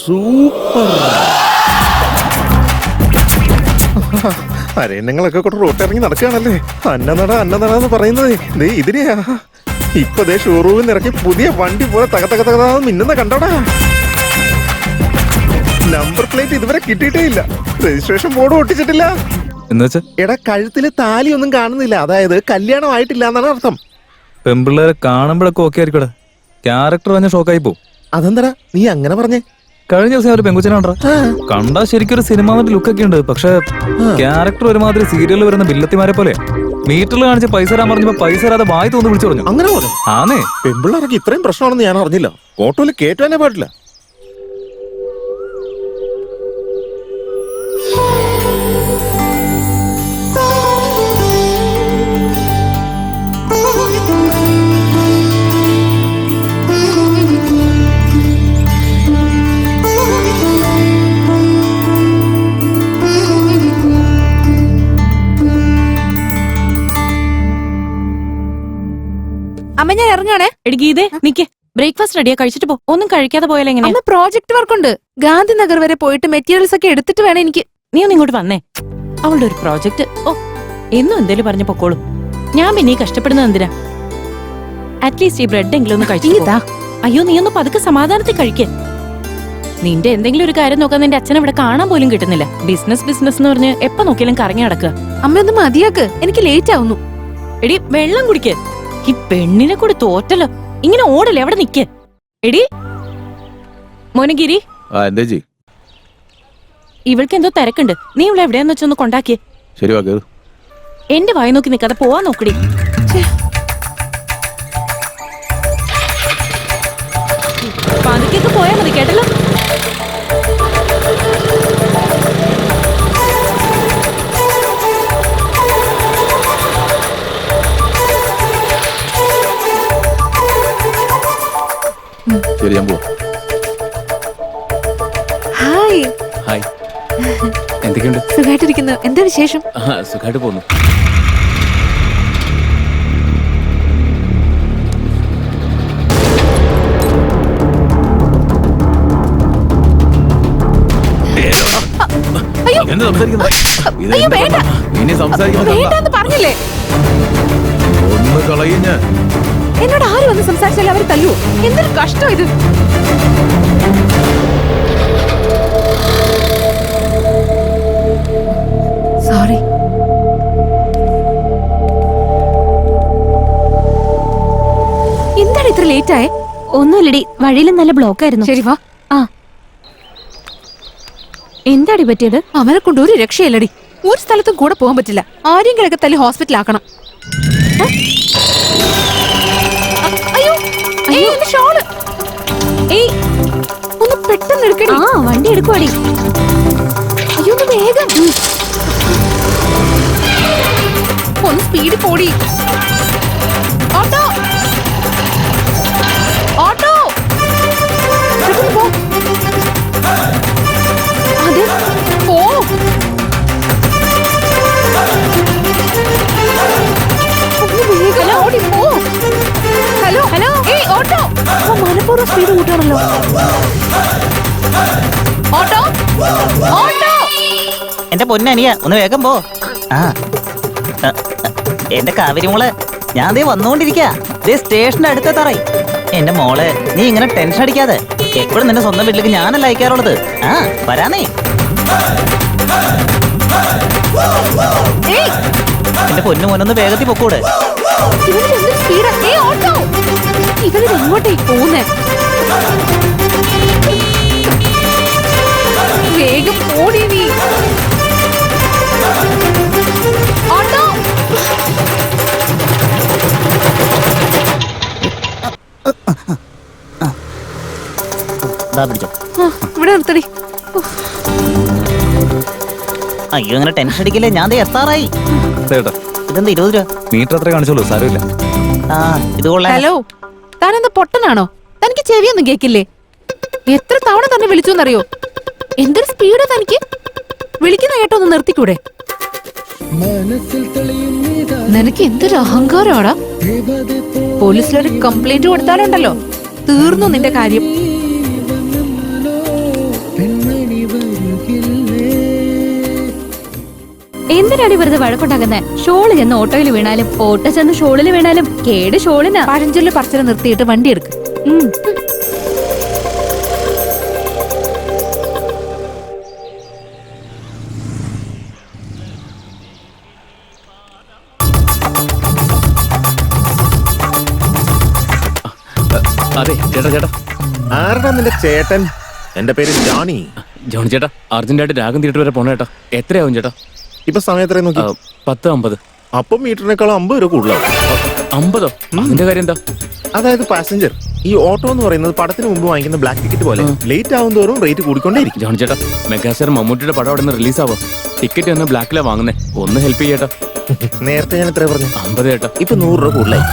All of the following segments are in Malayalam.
സൂപ്പർ. അരയന്നങ്ങളൊക്കെ കൊണ്ട് റോട്ടിറങ്ങി നടക്കുകയാണല്ലേ? അന്നനട അന്നനട എന്ന് പറയുന്നത്. ദേ ഇതിനെയാ ഇപ്പൊ ദേ ഷോറൂമിൽ ഇറക്കി പുതിയ വണ്ടി പോലെ തക തക തക തക മിന്നുന്ന കണ്ടോടാ. നമ്പർ പ്ലേറ്റ് ഇതുവരെ കിട്ടിയിട്ടേ ഇല്ല. രജിസ്ട്രേഷൻ ബോർഡ് ഒട്ടിച്ചിട്ടില്ല. എന്നുവെച്ചാ? എടാ കഴുത്തിൽ താലി ഒന്നും കാണുന്നില്ല. അതായത് കല്യാണം ആയിട്ടില്ല എന്നാണ് അർത്ഥം. പെമ്പിള്ളേരെ കാണുമ്പോഴൊക്കെ ഓക്കെ ആയിരിക്കടാ. ക്യാരക്ടർ പറഞ്ഞ ഷോക്കായി പോകും അതെന്തടാ? നീ അങ്ങനെ പറഞ്ഞേ? കഴിഞ്ഞ ദിവസം ഒരു പെങ്കുച്ചനുണ്ടോ. കണ്ടാ ശരിക്കും ഒരു ലുക്ക് ലുക്കൊക്കെ ഉണ്ട്. പക്ഷെ ക്യാരക്ടർ ഒരുമാതിരി സീരിയലിൽ വരുന്ന ബില്ലത്തിമാരെ പോലെ. മീറ്ററിൽ കാണിച്ച പൈസ തരാൻ പറഞ്ഞപ്പോ പൈസ തരാതെ വായി തോന്നി വിളിച്ചു പറഞ്ഞു. അങ്ങനെ ആണേ പെമ്പിള്ളേർക്ക് ഇത്രയും പ്രശ്നമാണെന്ന് ഞാൻ അറിഞ്ഞില്ല. ഓട്ടോയിൽ കേറ്റാനേ പാടില്ല. അമ്മ ഞാൻ ഇറങ്ങാണേ എടി ഗീതേ നിക്ക്. ബ്രേക്ക്ഫാസ്റ്റ് റെഡിയാ കഴിച്ചിട്ട് പോ. ഒന്നും കഴിക്കാതെ പോയാലോ എങ്ങനെ അമ്മ പ്രോജക്ട് വർക്ക് ഉണ്ട്. ഗാന്ധിനഗർ വരെ പോയിട്ട് മെറ്റീരിയൽസ് ഒക്കെ എടുത്തിട്ട് വേണം എനിക്ക്. നീ ഒന്ന് ഇങ്ങോട്ട് വന്നേ. അവളുടെ ഒരു പ്രോജക്റ്റ് ഓ എന്നും എന്തേലും പറഞ്ഞു പൊക്കോളും. ഞാൻ പിന്നെ ഈ കഷ്ടപ്പെടുന്നത് എന്തിനാ? അറ്റ്ലീസ്റ്റ് ഈ ബ്രെഡ് എങ്കിലും ഒന്ന് കഴിച്ചിട്ടാ അയ്യോ നീ ഒന്ന് പതുക്കെ സമാധാനത്തിൽ കഴിക്കേ. നിന്റെ എന്തെങ്കിലും ഒരു കാര്യം നോക്കാൻ നിന്റെ അച്ഛനെ ഇവിടെ കാണാൻ പോലും കിട്ടുന്നില്ല. ബിസിനസ് ബിസിനസ് എന്ന് പറഞ്ഞ് എപ്പോ നോക്കിയാലും കറങ്ങി നടക്കുക അമ്മ ഒന്ന് മതിയാക്ക്. എനിക്ക് ലേറ്റ് ആവുന്നു. എടി വെള്ളം കുടിക്ക്. ഈ പെണ്ണിനെ കൂടി തോറ്റല്ലോ. ഇങ്ങനെ ഓടല്ലേ എവിടെ നിക്ക്. എടി. മോനഗിരി ആ എന്തേ ജി ഇവൾക്ക് എന്തോ തിരക്കുണ്ട്. നീ ഇവിടെ എവിടെയാന്ന് വെച്ചൊന്ന് കൊണ്ടാക്കിയേ. ശരി വാ കേറ്. എന്റെ വായി നോക്കി നിക്കാതെ പോവാൻ നോക്കടി പതുക്കെയൊക്കെ പോയാ മതി കേട്ടല്ലോ? ശരി ഞാൻ പോവാം. ഹായ്. ഹായ്. എന്തൊക്കെയുണ്ട്? സുഖമായിട്ടിരിക്കുന്നു എന്താ വിശേഷം? ആ സുഖമായിട്ട് പോകുന്നു. അയ്യോ. എന്ത് സംസാരിക്കുന്നത് ഇത് അയ്യോ, വേണ്ട. ഇനി സംസാരിക്കുന്നത്. വേണ്ടെന്ന് പറഞ്ഞില്ലേ? ഒന്ന് കളയും ഞാൻ. എന്നോട് ആര് വന്ന് സംസാരിച്ചാലും അവർ തല്ലൂ എന്തൊരു കഷ്ടം ഇത്? സോറി എന്താണ് ഇത്ര ലേറ്റ് ആയേ ഒന്നുമില്ലടി. വഴിയിൽ നല്ല ബ്ലോക്ക് ആയിരുന്നു ശരി വാ. ആ. എന്താടി പറ്റിയത്? അവനെ കൊണ്ട് ഒരു രക്ഷയല്ലടി. ഒരു സ്ഥലത്തും കൂടെ പോകാൻ പറ്റില്ല. ആരെങ്കിലൊക്കെ തല്ലി ഹോസ്പിറ്റലാക്കണം. ഷോൾ. ഏയ് ഒന്ന് പെട്ടെന്ന് ആ വണ്ടി എടുക്കുവാടി. അയ്യോ ഒന്ന് വേഗം. ഒന്ന് സ്പീഡ് പോടി. ഓട്ടോ എന്റെ പൊന്നനിയ ഒന്ന് വേഗം പോ. ആ. എന്റെ കാവേരി മോളെ ഞാൻ ദേ വന്നുകൊണ്ടിരിക്കാ. ദേ സ്റ്റേഷന്റെ അടുത്ത തറയി എന്റെ മോളെ നീ ഇങ്ങനെ ടെൻഷൻ അടിക്കാതെ. എപ്പോഴും നിന്റെ സ്വന്തം വീട്ടിലേക്ക് ഞാനല്ല അയക്കാറുള്ളത്? ആ വരാനേ എന്റെ പൊന്നു മോനൊന്ന് വേഗത്തിൽ പൊക്കൂടെ. ഇവരെങ്ങോട്ടേ പോകുന്നേ? വേഗം ഓടി നീ ഓട്ടോ പിടിച്ചോ. ആ, ഇവിടെ നിർത്തടി. അയ്യോ അങ്ങനെ ടെൻഷൻ അടിക്കില്ലേ? ഞാൻ ദേ എത്താറായി. ചേട്ടാ ഇതെന്താ ഇരുപത് രൂപ? മീറ്റർ അത്ര കാണിച്ചോളൂ സാരമില്ല. ആ ഇത് കൊള്ളാം. ഹലോ താനെന്താ പൊട്ടനാണോ? തനിക്ക് ചെവിയൊന്നും കേക്കില്ലേ? എത്ര തവണ തന്നെ വിളിച്ചു എന്നറിയോ എന്തൊരു സ്പീഡ് തനിക്ക്? വിളിക്കുന്ന കേട്ടോ ഒന്ന് നിർത്തിക്കൂടെ? നിനക്ക് എന്തൊരു അഹങ്കാരമാടാ? പോലീസിലൊരു കംപ്ലൈന്റ് കൊടുത്താലുണ്ടല്ലോ. തീർന്നു നിന്റെ കാര്യം. എന്തിനാണ് വെറുതെ വഴക്കുണ്ടാക്കുന്നത്? ഷോൾ ചെന്ന് ഓട്ടോയിൽ വീണാലും ഓട്ടോ ചെന്ന് ഷോളിൽ വീണാലും കേട് ഷോളിന്. പഴഞ്ചൊല്ലി പറച്ചിൽ നിർത്തിയിട്ട് വണ്ടി എടുക്കും. ചേട്ടാ ചേട്ടാ. ആരുടെ നിന്റെ ചേട്ടൻ? എന്റെ പേര് ജോണി. ജോണി ചേട്ടാ അർജന്റായിട്ട് രാഗം തിയേറ്റർ വരെ പോണ ചേട്ടാ. എത്രയാവും ചേട്ടാ? ഇപ്പൊ സമയം എത്ര നോക്കി? പത്ത് അമ്പത്. അപ്പം മീറ്ററിനേക്കാളും അമ്പത് രൂപ കൂടുതലാവും. അമ്പതോ? അതിന്റെ കാര്യം എന്താ? അതായത് പാസഞ്ചർ. ഈ ഓട്ടോ എന്ന് പറയുന്നത് പടത്തിന് മുമ്പ് വാങ്ങിക്കുന്ന ബ്ലാക്ക് ടിക്കറ്റ് പോലെ. ലേറ്റ് ആവും തോറും റേറ്റ് കൂടിക്കൊണ്ടേയിരിക്കും. ജോണി ചേട്ടാ മെഗാസ്റ്റാർ മമ്മൂട്ടിയുടെ പടം അവിടെ നിന്ന് റിലീസ് ആവോ ടിക്കറ്റ് തന്നെ ബ്ലാക്കിലാ വാങ്ങുന്നേ. ഒന്ന് ഹെൽപ്പ് ചെയ്യേട്ടാ നേരത്തെ ഞാൻ എത്ര പറഞ്ഞു? അമ്പത് ചേട്ടാ. ഇപ്പൊ നൂറ് രൂപ കൂടുതലായി.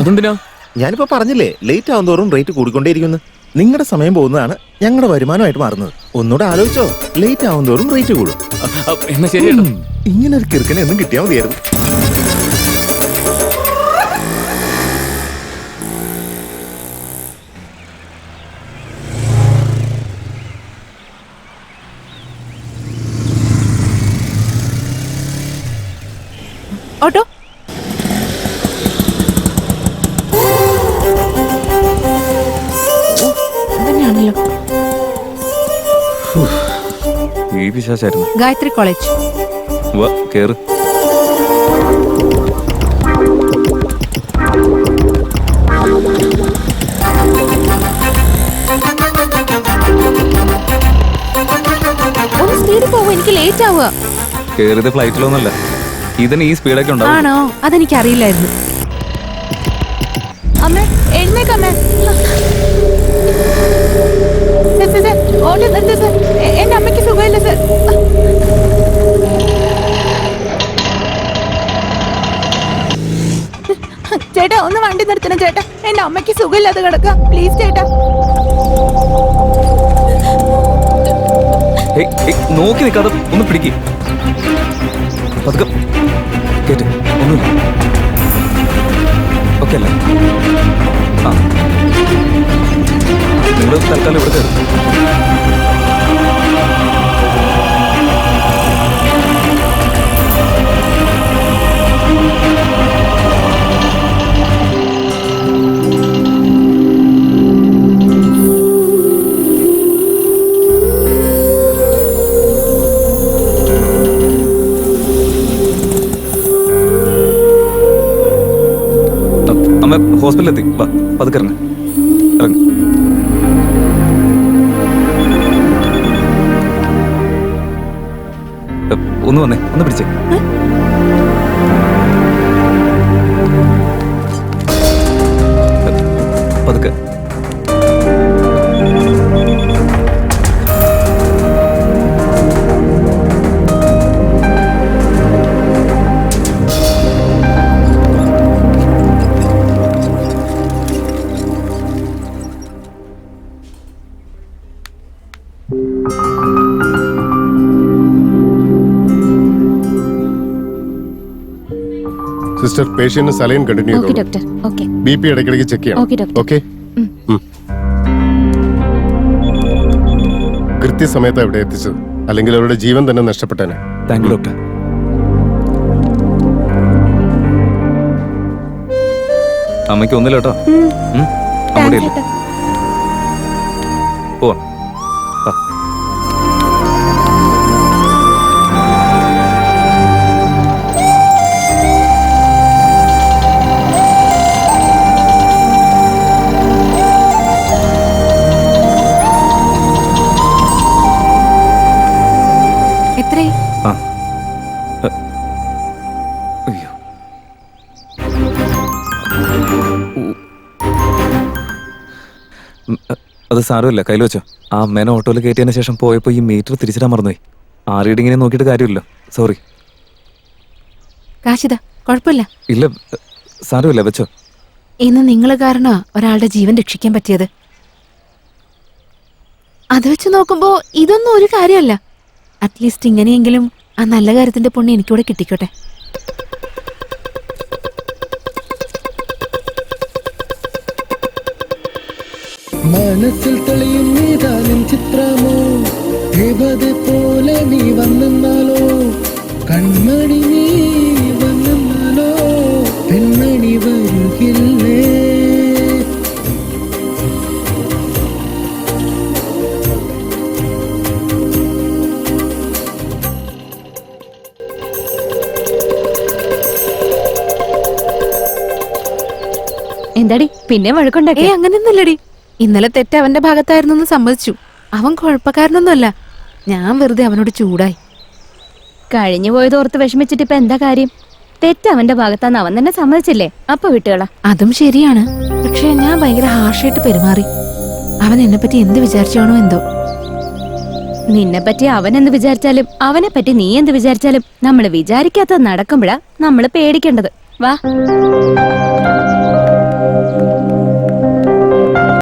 അതെന്തിനാ? ഞാനിപ്പോ പറഞ്ഞില്ലേ ലേറ്റ് ആവും തോറും റേറ്റ് കൂടിക്കൊണ്ടേയിരിക്കുന്നു. നിങ്ങളുടെ സമയം പോകുന്നതാണ് ഞങ്ങളുടെ വരുമാനമായിട്ട് മാറുന്നത്. ഒന്നുകൂടെ ആലോചിച്ചോ ലേറ്റ് ആവും തോറും റേറ്റ് കൂടും എന്നാ ശരി ഇങ്ങനെ ഒരു കിറുക്കനെ ഒന്നും കിട്ടിയാൽ മതിയായിരുന്നു. ഈ വിശേഷായിരുന്നു. ഗായത്രി കോളേജ്. വാ കേറ്. ഒന്ന് സ്പീഡിൽ പോകും എനിക്ക് ലേറ്റ് ആവുക. കേറിയത് ഫ്ലൈറ്റിലൊന്നല്ല ഇതിന് ഈ സ്പീഡൊക്കെ ഉണ്ടാവും. ആണോ? അതെനിക്ക് അറിയില്ലായിരുന്നു അമ്മേ. എഴുന്നേക്കമ്മേ ഓട്ടോ നിർത്ത് സർ എന്റെ അമ്മയ്ക്ക് സുഖമില്ല ചേട്ടാ ഒന്ന് വണ്ടി നിർത്തണം ചേട്ടാ. എന്റെ അമ്മയ്ക്ക് സുഖമില്ലാതെ കിടക്കാം. പ്ലീസ് ചേട്ടാ. നോക്കി നിൽക്കാതെ ഒന്ന് പിടിക്ക്. പതുക്കെ. കേട്ട് ഒന്നുമില്ല. ഓക്കെ അല്ലേ? ആ. നിങ്ങൾ തൽക്കാലം ഇവിടെ കയറും അമ്മ ഹോസ്പിറ്റലിൽ എത്തി വാ പതുക്കെ ഇറങ്ങ്. ഒന്ന് വന്നേ ഒന്ന് പിടിച്ചേ. Sister patient saline continue okay ചെയ്തോളൂ. ഡോക്ടർ ഓക്കേ ബി പി ഇടയ്ക്കിടയ്ക്ക് ചെക്ക് ചെയ്യണം. ഓക്കേ ഡോക്ടർ ഓക്കേ ഉം. കൃത്യസമയത്ത് അവിടെ എത്തിച്ചത്. അല്ലെങ്കിൽ അവരുടെ ജീവൻ തന്നെ നഷ്ടപ്പെട്ടേനെ. താങ്ക് യു ഡോക്ടർ അമ്മയ്ക്ക് ഒന്നില്ല കേട്ടോ. ഉം? ഇല്ല പോവാം. അത് സാരമില്ല. കയ്യിൽ വെച്ചോ. ആ അമ്മേനെ ഓട്ടോയിൽ കയറ്റിയതിന് ശേഷം പോയപ്പോൾ ഈ മീറ്റർ തിരിച്ചിടാൻ മറന്നുപോയി. ആ റീഡിങ്ങിനെ നോക്കിയിട്ട് കാര്യമില്ല. സോറി. കാശിത കുഴപ്പമില്ല. ഇല്ല സാരമില്ല വെച്ചോ. ഇന്ന് നിങ്ങൾ കാരണം ഒരാളുടെ ജീവൻ രക്ഷിക്കാൻ പറ്റിയത്. അത് വെച്ച് നോക്കുമ്പോൾ ഇതൊന്നും ഒരു കാര്യമല്ല. അറ്റ്ലീസ്റ്റ് ഇങ്ങനെയെങ്കിലും ആ നല്ല കാര്യത്തിന്റെ പുണ്യം എനിക്കൂടെ കിട്ടിക്കോട്ടെ. മനസ്സിൽ തെളിയും നീതാനും ചിത്രമോ? ദേവത പോലെ നീ വന്നെന്നാലോ? കൺമണി നീ വന്നാലോ പെൺമണി വരുകില്ലേ? എന്താടി? പിന്നെ വഴക്കുണ്ടാക്കി അങ്ങനെയൊന്നുമില്ലടി ഇന്നലെ തെറ്റ് അവന്റെ ഭാഗത്തായിരുന്നു എന്ന് സമ്മതിച്ചു. അവൻ കുഴപ്പക്കാരനൊന്നുമല്ല. ഞാൻ വെറുതെ അവനോട് ചൂടായി. കഴിഞ്ഞു പോയത് ഓർത്ത് വിഷമിച്ചിട്ട് ഇപ്പൊ എന്താ കാര്യം? തെറ്റ് അവന്റെ ഭാഗത്താന്ന് അവൻ തന്നെ സമ്മതിച്ചില്ലേ? അപ്പൊ വിട്ടുകള. അതും ശരിയാണ്. പക്ഷെ ഞാൻ ഭയങ്കര ഹാർഷായിട്ട് പെരുമാറി. അവൻ എന്നെ പറ്റി എന്ത് വിചാരിച്ചാണോ എന്തോ. നിന്നെ പറ്റി അവൻ എന്ത് വിചാരിച്ചാലും അവനെ പറ്റി നീ എന്ത് വിചാരിച്ചാലും നമ്മൾ വിചാരിക്കാത്തത് നടക്കുമ്പോഴാ നമ്മൾ പേടിക്കേണ്ടത്. വാ.